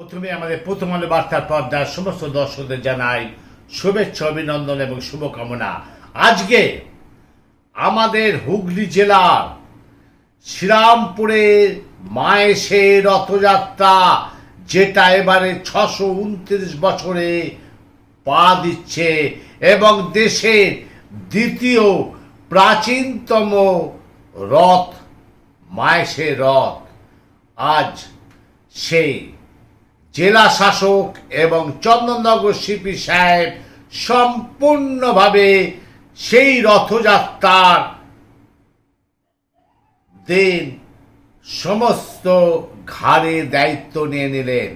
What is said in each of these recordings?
প্রথমে আমাদের প্রথম আলো বার্তার পর্দার সমস্ত দর্শকদের জানাই শুভেচ্ছা, অভিনন্দন এবং শুভকামনা। আজকে আমাদের হুগলি জেলার শ্রীরামপুরে মায়েসে রথযাত্রা, যেটা এবারে ছশো উনত্রিশ বছরে পা দিচ্ছে এবং দেশের দ্বিতীয় প্রাচীনতম রথ মায়েসে রথ, আজ সেই জেলা শাসক এবং চন্দননগর সিপি সাহেব সম্পূর্ণভাবে সেই রথযাত্রার দিন সমস্ত ঘাড়ে দায়িত্ব নিয়ে নিলেন।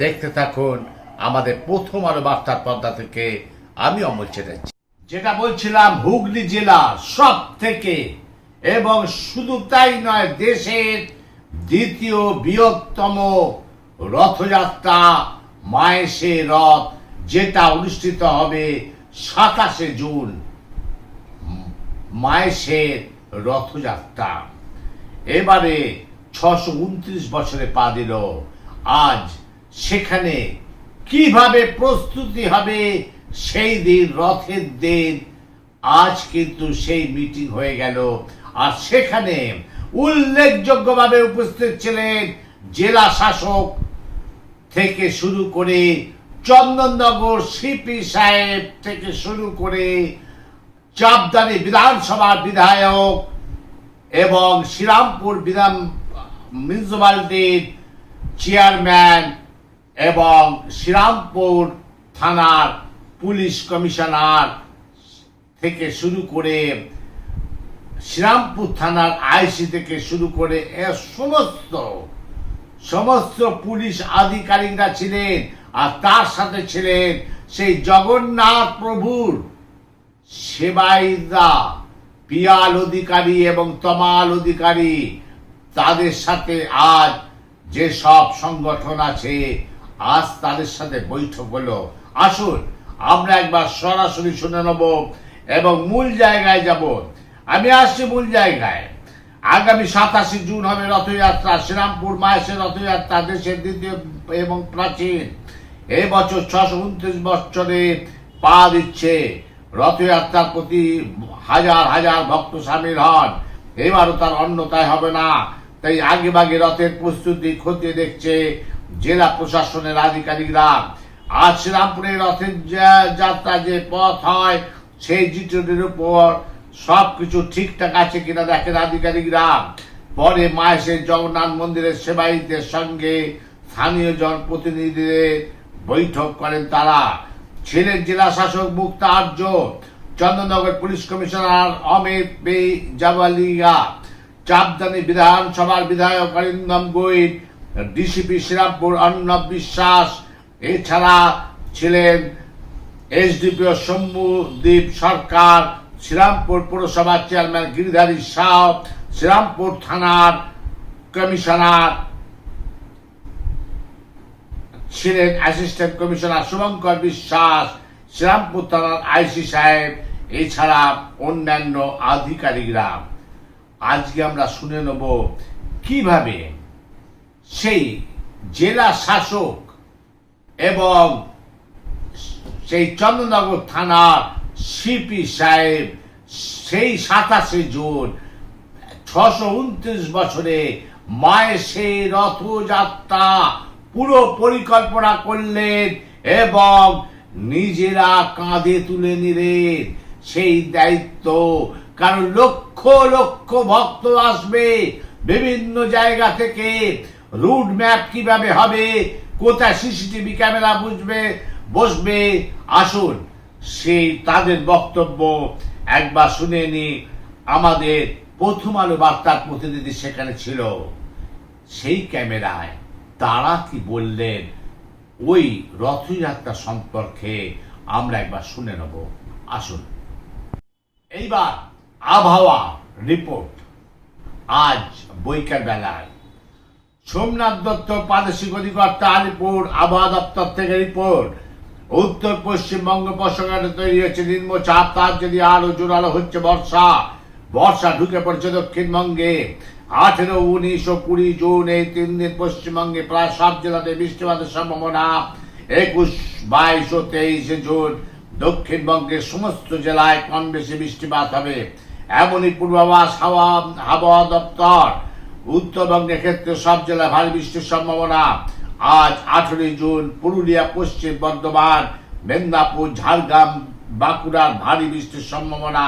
দেখতে থাকুন আমাদের প্রথম আলো বার্তার পর্দা থেকে আমি অমল চ্যাটার্জি। যেটা বলছিলাম, হুগলি জেলা সব থেকে এবং শুধু তাই নয়, দেশের দ্বিতীয় বৃহত্তম রথযাত্রা মায়েসে রথ, যেটা অনুষ্ঠিত হবে সাতাশে জুন মায়েসের রথযাত্রা। এবারে ছশো উনত্রিশ বছরে পা দিল। আজ সেখানে কীভাবে প্রস্তুতি হবে সেই দিন, রথের দিন, আজ কিন্তু সেই মিটিং হয়ে গেল। আর সেখানে উল্লেখযোগ্যভাবে উপস্থিত ছিলেন জেলা শাসক থেকে শুরু করে চন্দননগর সিপি সাহেব থেকে শুরু করে চাপদানি বিধানসভার বিধায়ক এবং শ্রীরামপুর বিধান মিউনিসিপালিটির চেয়ারম্যান এবং শ্রীরামপুর থানার পুলিশ কমিশনার থেকে শুরু করে শ্রীরামপুর থানার আইসি থেকে শুরু করে এ সমস্ত সমস্ত পুলিশ আধিকারিকরা ছিলেন আর তার সাথে ছিলেন সেই জগন্নাথ প্রভুর সেবাইদা, পিয়াল অধিকারী এবং তমাল অধিকারী। তাদের সাথে আজ যে সব সংগঠন আছে, আজ তাদের সাথে বৈঠক হলো। আসুন, আমরা একবার সরাসরি শুনে নেব এবং মূল জায়গায় যাব। আমি আসছি মূল জায়গায়। আগামী সাতাশে জুন হবে রথযাত্রা। শ্রীরামপুর মায়েসের রথযাত্রা দেশের দ্বিতীয় এবং প্রাচীন। এই বছর ছশো উনত্রিশ বছরে পা দিচ্ছে রথযাত্রার প্রতি হাজার হাজার ভক্ত সামিল হন। এবারও তার অন্যতায় হবে না। তাই আগে বাগে রথের প্রস্তুতি খতিয়ে দেখছে জেলা প্রশাসনের আধিকারিকরা। আজ শ্রীরামপুরের রথের যাত্রা যে পথ হয়, সেই জিটির উপর সবকিছু ঠিকঠাক আছে কিনা দেখেন আধিকারিকরা। পরে মায়েসের জগন্নাথ মন্দিরের সেবায়ীদের সঙ্গে স্থানীয় জনপ্রতিনিধিদের বৈঠক করেন তারা। ছিলেন জেলা শাসক মুক্তা আর্য চন্দননগর পুলিশ কমিশনার অমিত বে জাবালিয়া, চাপদানি বিধানসভার বিধায়ক অরিন্দম গোয়েল, ডিসিপি শ্রীরামপুর অর্ণব বিশ্বাস, এছাড়া ছিলেন এসডিপিও শম্ভুদ্বীপ সরকার শ্রীরামপুর পৌরসভার চেয়ারম্যান গিরিধারী সাহ শ্রীরামপুর থানার কমিশনার ছিলেন অ্যাসিস্ট্যান্ট কমিশনার শুভঙ্কর বিশ্বাস, শ্রীরামপুর থানার আইসি সাহেব, এছাড়া অন্যান্য আধিকারিকরা। আজকে আমরা শুনে নেব কীভাবে সেই জেলা শাসক এবং সেই চন্দ্রনগর থানার সিপি সাহেব সেই সাতাশে জুন ছশো উনত্রিশ বছরে মায়ের সেই রথযাত্রা পুরো পরিকল্পনা করলেন এবং নিজেরা কাঁধে তুলে নিলেন। সেই দায়িত্ব কারণ লক্ষ লক্ষ ভক্ত আসবে বিভিন্ন জায়গা থেকে। রুট ম্যাপ কীভাবে হবে, কোথায় সিসিটিভি ক্যামেরা বুঝবে, বসবে, আসুন। সেই তাদের বক্তব্য একবার শুনে নি, আমাদের প্রথম আলো বার্তার প্রতিনিধি সেখানে ছিল। সেই ক্যামেরায় তারা কি বললেন, ওই রথযাত্রা সম্পর্কে আমরা একবার শুনে নেব। আসুন। এইবার আবহাওয়া রিপোর্ট। আজ বৈকাল বেলায় সোমনাথ দত্ত, প্রাদেশিক অধিকর্তা, আলিপুর আবহাওয়া দপ্তর থেকে রিপোর্ট। উত্তর পশ্চিমবঙ্গ বঙ্গোপসাগরে তৈরি হয়েছে নিম্নচাপ তার যদি আরও জোরালো হচ্ছে বর্ষা বর্ষা ঢুকে পড়ছে দক্ষিণবঙ্গে। আঠেরো, উনিশ ও কুড়ি জুন এই তিন দিন পশ্চিমবঙ্গে প্রায় সব জেলাতে বৃষ্টিপাতের সম্ভাবনা। একুশ, বাইশ ও তেইশে জুন দক্ষিণবঙ্গের সমস্ত জেলায় কম বেশি বৃষ্টিপাত হবে। এমনই পূর্বাভাস হাওয়া, আবহাওয়া দপ্তর। উত্তরবঙ্গের ক্ষেত্রে সব জেলায় ভারী বৃষ্টির সম্ভাবনা। আজ আঠেরোই জুন, পুরুলিয়া, পশ্চিম বর্ধমান, মেদিনীপুর, ঝাড়গ্রাম বাঁকুড়ার ভারী বৃষ্টির সম্ভাবনা,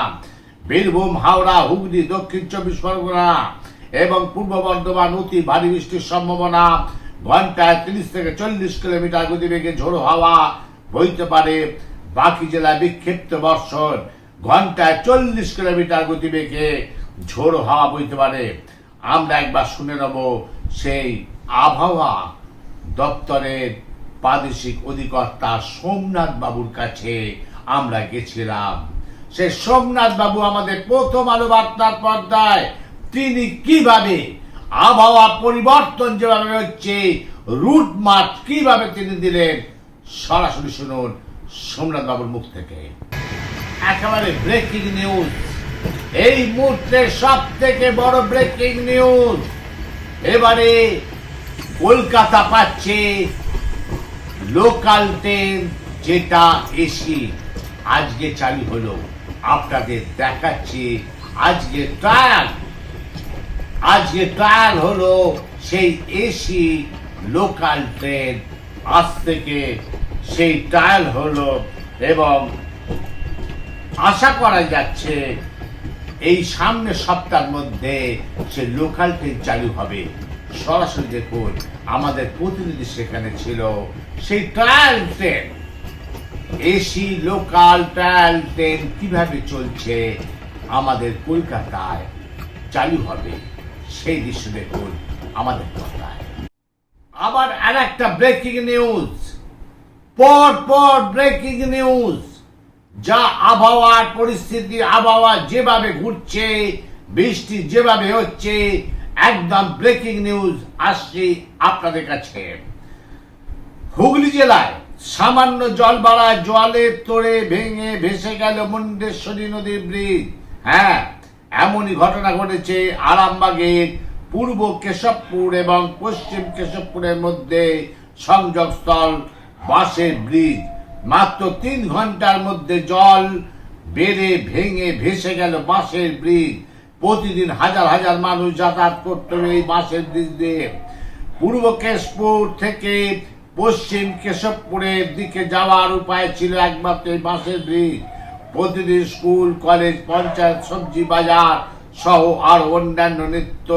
বীরভূম, হাওড়া, হুগলি, দক্ষিণ চব্বিশ পরগনা এবং পূর্ব বর্ধমান অতি ভারী বৃষ্টির সম্ভাবনা। ঘন্টায় তিরিশ থেকে চল্লিশ কিলোমিটার গতিবেগে ঝোড়ো হাওয়া বইতে পারে। বাকি জেলায় বিক্ষিপ্ত বর্ষণ। ঘন্টায় চল্লিশ কিলোমিটার গতিবেগে ঝোড়ো হাওয়া বইতে পারে। আমরা একবার শুনে নেব সেই আবহাওয়া। দপ্তরের প্রাদেশিক অধিকর্তা সোমনাথ বাবুর কাছে আমরা গেছিলাম। সে সোমনাথ বাবু আমাদের প্রথম আলো বার্তার পর্দায় তিনি কীভাবে আবহাওয়া পরিবর্তন যেভাবে হচ্ছে, রুট মার্চ কীভাবে তিনি দিলেন, সরাসরি শুনুন সোমনাথ বাবুর মুখ থেকে। একেবারে ব্রেকিং নিউজ এই মুহূর্তে সব থেকে বড় ব্রেকিং নিউজ এবারে কলকাতা পাচ্ছে লোকাল ট্রেন যেটা এসি আজকে চালু হলো। আপনাদের দেখাচ্ছি, আজকে ট্রায়াল আজকে ট্রায়াল হলো সেই এসি লোকাল ট্রেন আজ থেকে সেই ট্রায়াল হলো এবং আশা করা যাচ্ছে এই সামনে সপ্তাহের মধ্যে সে লোকাল ট্রেন চালু হবে। সরাসরি দেখুন, আমাদের প্রতিনিধি সেখানে ছিল সেই trial train AC local trial train কীভাবে চলছে আমাদের কলকাতায় চালু হবে, সেই দৃশ্য দেখুন আমাদের কথায়। আবার আর একটা ব্রেকিং নিউজ পর পর ব্রেকিং নিউজ যা আবহাওয়ার পরিস্থিতি, আবহাওয়া যেভাবে ঘুরছে, বৃষ্টি যেভাবে হচ্ছে একদম ব্রেকিং নিউজ আসছে আপনাদের কাছে। হুগলি জেলায় সামান্য জল বাড়ায় জলের তোড়ে ভেঙে ভেসে গেল মুন্ডেশ্বরী নদীর ব্রিজ হ্যাঁ এমনই ঘটনা ঘটেছে আরামবাগের পূর্ব কেশবপুর এবং পশ্চিম কেশবপুরের মধ্যে সংযোগস্থল বাসের ব্রিজ মাত্র তিন ঘণ্টার মধ্যে জল বেড়ে ভেঙে ভেসে গেল বাসের ব্রিজ প্রতিদিন হাজার হাজার মানুষ যাতায়াত করতে এই বাসের ব্রিজ দিয়ে। পূর্ব কেশপুর থেকে পশ্চিম কেশবপুরের দিকে যাওয়ার উপায় ছিল একমাত্র এই বাসের ব্রিজ প্রতিদিন স্কুল, কলেজ, পঞ্চায়েত, সবজি বাজার সহ আর অন্যান্য নিত্য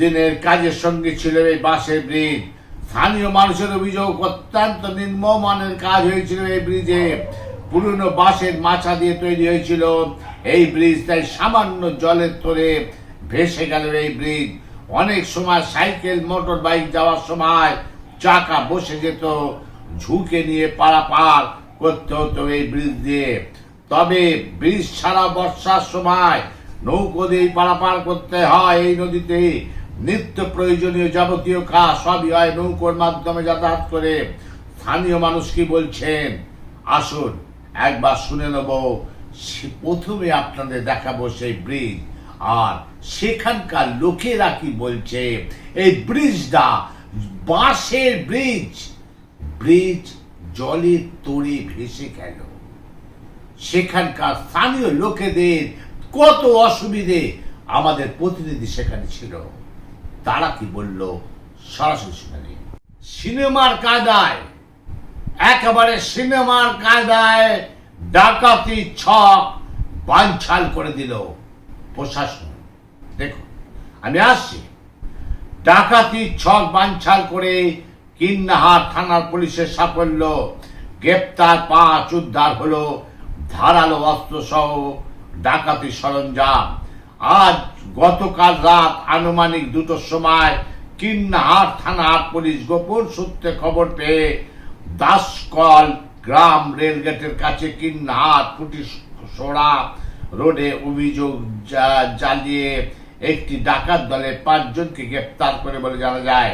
দিনের কাজের সঙ্গে ছিল এই বাসের ব্রিজ স্থানীয় মানুষের অভিযোগ, অত্যন্ত নিম্নমানের কাজ হয়েছিল এই ব্রিজে পুরনো বাঁশের মাছা দিয়ে তৈরি হয়েছিল। এই ব্রিজ তাই সামান্য জলের তোরে ভেসে গেল এই ব্রিজ। অনেক সময় সাইকেল, মোটর বাইক যাওয়ার সময় চাকা বসে যেত, ঝুঁকে নিয়ে পারাপার করতে হতো এই ব্রিজ দিয়ে। তবে ব্রিজ ছাড়া বর্ষার সময় নৌকো দিয়ে পারাপার করতে হয় এই নদীতে। নিত্য প্রয়োজনীয় যাবতীয় কাজ সবই হয় নৌকোর মাধ্যমে যাতায়াত করে। স্থানীয় মানুষ কি বলছেন? আসুন, একবার শুনে নেব। প্রথমে আপনাদের দেখাবো সেই ব্রিজ। আর সেখানকার লোকেরা কি বলছে? এই ব্রিজটা বাঁশের ব্রিজ। ব্রিজ জলের তোড়ে ভেসে গেল। সেখানকার স্থানীয় লোকেদের কত অসুবিধে আমাদের প্রতিনিধি সেখানে ছিল। তারা কি বলল? সরাসরি। সিনেমার কায়দায়, একেবারে সিনেমার কায়দায় ডাকাতি, ছক, বানছাল করে দিল প্রশাসন। দেখুন, আমি আসছি। ডাকাতি, ছক, বানছাল করে কিন্নাহার থানার পুলিশের সাফল্য, গ্রেপ্তার, পাঁচ উদ্ধার হলো, ধারালো অস্ত্র সহ ডাকাতি সরঞ্জাম। আজ গতকাল রাত আনুমানিক দুটোর সময় কিন্নাহার থানার পুলিশ গোপন সূত্রে খবর পেয়ে দাসকল গ্রাম রেলগেটের কাছে কিন্নাহার ফুটি সোড়া রোডে অভিযোগ জ্বালিয়ে একটি ডাকাত দলে পাঁচজনকে গ্রেপ্তার করে বলে জানা যায়।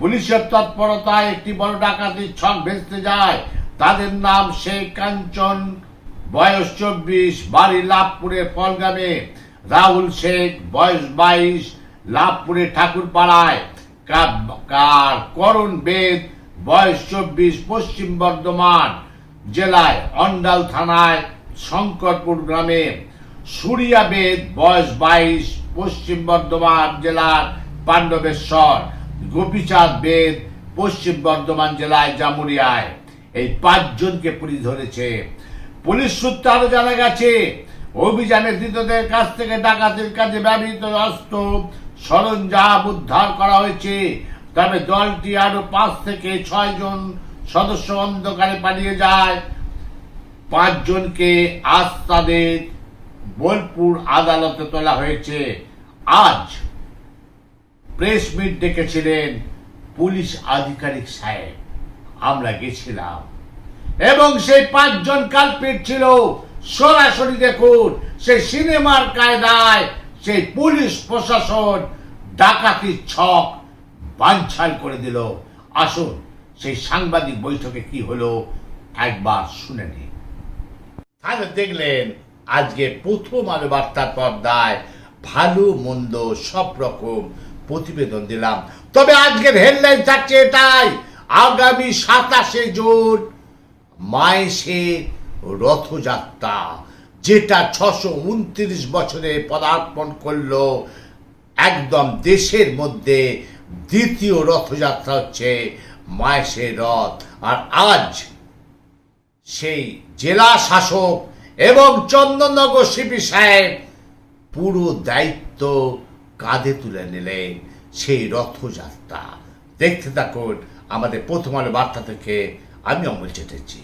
পুলিশের তৎপরতায় একটি বড় ডাকাতির ছক ভেস্তে যায়। তাদের নাম শেখ কাঞ্চন, বয়স চব্বিশ, বাড়ি লাভপুরের ফলগামে রাহুল শেখ, বয়স বাইশ, লাভপুরে ঠাকুরপাড়ায়। কার করণ বেদ বয়স চব্বিশ পশ্চিম বর্ধমান জেলায় অন্ডাল থানায় শঙ্করপুর গ্রামে সুরিয়া বেদ, বয়স বাইশ, পশ্চিম বর্ধমান জেলার পাণ্ডবেশ্বর, গোপীচাঁদ বেদ, পশ্চিম বর্ধমান জেলায় জামুরিয়ায়। এই পাঁচজনকে পুলিশ ধরেছে। পুলিশ সূত্রে আরও জানা গেছে, অভিযানে ধৃতদের কাছ থেকে ডাকাতির কাজে ব্যবহৃত অস্ত্র সরঞ্জাম উদ্ধার করা হয়েছে। তবে দলটি আরও পাঁচ থেকে ছয় জন সদস্য অন্ধকারে পালিয়ে যায়। পাঁচজনকে আজ তাদের বোলপুর আদালতে তোলা হয়েছে। আজ প্রেস মিট ডেকেছিলেন পুলিশ আধিকারিক সাহেব। আমরা গেছিলাম। এবং সেই পাঁচজন কালপিট ছিল। সরাসরি দেখুন সেই সিনেমার কায়দায় সেই পুলিশ প্রশাসন ডাকাতির ছক বানছাল করে দিল। আসুন, সেই সাংবাদিক বৈঠকে কি হলো, একবার শুনে নিন তাহলে দেখলেন, আজকে প্রথম আলো বার্তার পর্দায় ভালো, মন্দ, সব রকম প্রতিবেদন দিলাম। তবে আজকের হেডলাইন থাকছে এটাই, আগামী সাতাশে জুন মায়েসের রথযাত্রা, যেটা ছশো উনত্রিশ বছরে পদার্পণ করল একদম দেশের মধ্যে দ্বিতীয় রথযাত্রা হচ্ছে মায়েসের রথ। আর আজ সেই জেলা শাসক এবং চন্দননগর সিপি সাহেব পুরো দায়িত্ব কাঁধে তুলে নিলেন সেই রথযাত্রা। দেখতে থাকুন আমাদের প্রথম আলো বার্তা থেকে, আমি অমল চেটেছি